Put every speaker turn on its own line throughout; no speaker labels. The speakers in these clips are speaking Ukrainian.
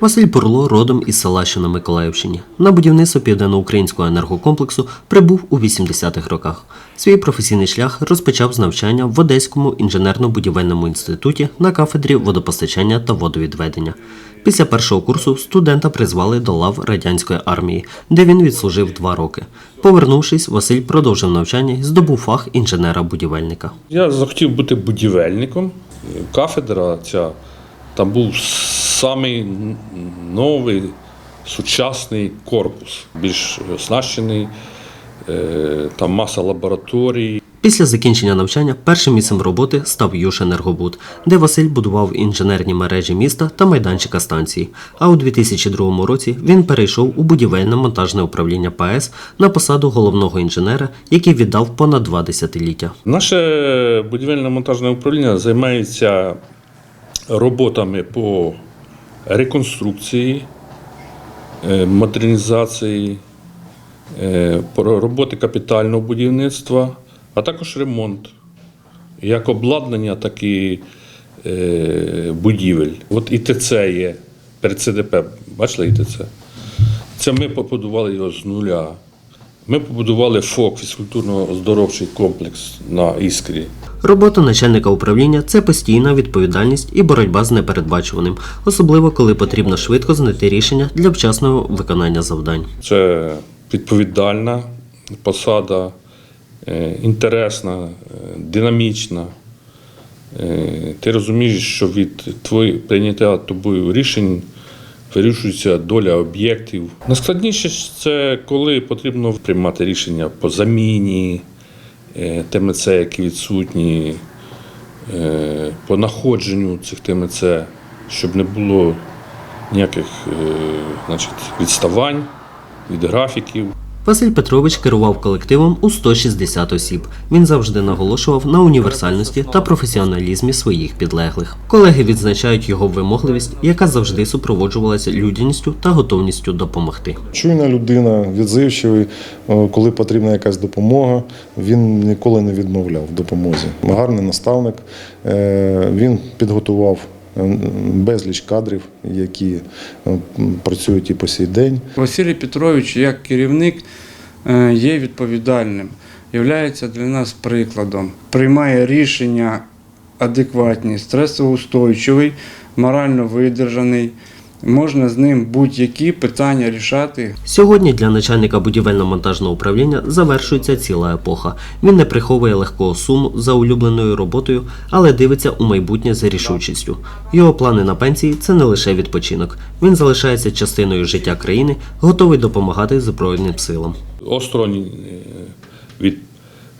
Василь Пурло родом із села, що на Миколаївщині. На будівництво південноукраїнського енергокомплексу прибув у 80-х роках. Свій професійний шлях розпочав з навчання в Одеському інженерно-будівельному інституті на кафедрі водопостачання та водовідведення. Після першого курсу студента призвали до лав радянської армії, де він відслужив два роки. Повернувшись, Василь продовжив навчання і здобув фах інженера-будівельника.
Я захотів бути будівельником. Кафедра ця там був самий новий сучасний корпус, більш оснащений, е, там маса лабораторій.
Після закінчення навчання першим місцем роботи став Юженергобуд, де Василь будував інженерні мережі міста та майданчика станції. А у 2002 році він перейшов у будівельне монтажне управління ПАЕС на посаду головного інженера, який віддав понад два десятиліття.
Наше будівельно-монтажне управління займається роботами по реконструкції, е, модернізації, е, роботи капітального будівництва, а також ремонт. Як обладнання, так і е, будівель. От ІТЦ є перед ЦДП. Бачили ІТЦ? Це ми побудували його з нуля. Ми побудували ФОК, фізкультурно-оздоровчий комплекс на Іскрі.
Робота начальника управління це постійна відповідальність і боротьба з непередбачуваним, особливо коли потрібно швидко знайти рішення для вчасного виконання завдань.
Це відповідальна посада, е, інтересна, е, динамічна. Е, Ти розумієш, що від твої прийняття тобою рішень вирішується доля об'єктів. Найскладніше це коли потрібно приймати рішення по заміні е, ТМЦ, які відсутні, е, по находженню цих ТМЦ, щоб не було ніяких е, значить, відставань від графіків.
Василь Петрович керував колективом у 160 осіб. Він завжди наголошував на універсальності та професіоналізмі своїх підлеглих. Колеги відзначають його вимогливість, яка завжди супроводжувалася людяністю та готовністю допомогти.
Чуйна людина, відзивчивий, Е, коли потрібна якась допомога, він ніколи не відмовляв в допомозі. Гарний наставник. Е, Він підготував безліч кадрів, які е, працюють і по сій день.
Василій Петрович, як керівник, е, є відповідальним, є для нас прикладом, приймає рішення адекватні, стресоустойчивий, морально видержаний. Можна з ним будь-які питання рішати
Сьогодні для начальника будівельно-монтажного управління завершується ціла епоха. Він не приховує легкого суму за улюбленою роботою, але дивиться у майбутнє за рішучістю. Його плани на пенсії це не лише відпочинок. Він залишається частиною життя країни, готовий допомагати Збройним силам.
Осторонь е, від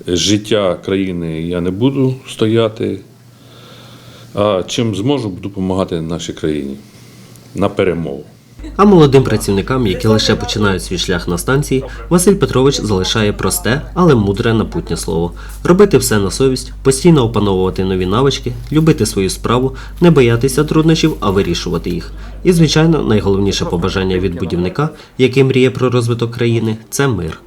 життя країни я не буду стояти. А чим зможу, буду допомагати нашій країні на перемогу.
А молодим працівникам, які лише починають свій шлях на станції, Василь Петрович залишає просте, але мудре напутнє слово: робити все на совість, постійно опановувати нові навички, любити свою справу, не боятися труднощів, а вирішувати їх. І, звичайно, найголовніше побажання від будівника, який мріє про розвиток країни, це мир.